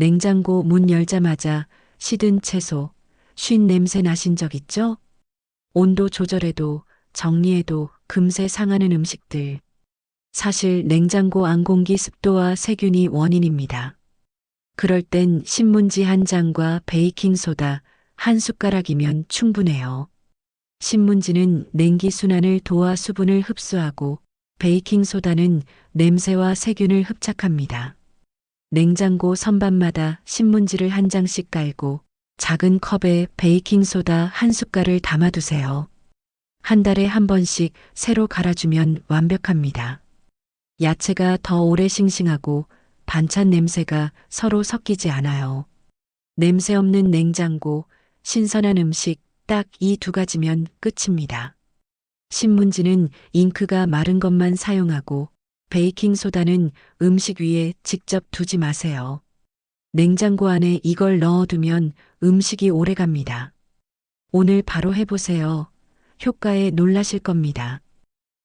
냉장고 문 열자마자 시든 채소, 쉰 냄새 나신 적 있죠? 온도 조절해도 정리해도 금세 상하는 음식들. 사실 냉장고 안공기 습도와 세균이 원인입니다. 그럴 땐 신문지 한 장과 베이킹소다 한 숟가락이면 충분해요. 신문지는 냉기 순환을 도와 수분을 흡수하고 베이킹소다는 냄새와 세균을 흡착합니다. 냉장고 선반마다 신문지를 한 장씩 깔고 작은 컵에 베이킹소다 한 숟갈을 담아두세요. 한 달에 한 번씩 새로 갈아주면 완벽합니다. 야채가 더 오래 싱싱하고 반찬 냄새가 서로 섞이지 않아요. 냄새 없는 냉장고, 신선한 음식 딱 이 두 가지면 끝입니다. 신문지는 잉크가 마른 것만 사용하고 베이킹소다는 음식 위에 직접 두지 마세요. 냉장고 안에 이걸 넣어두면 음식이 오래 갑니다. 오늘 바로 해보세요. 효과에 놀라실 겁니다.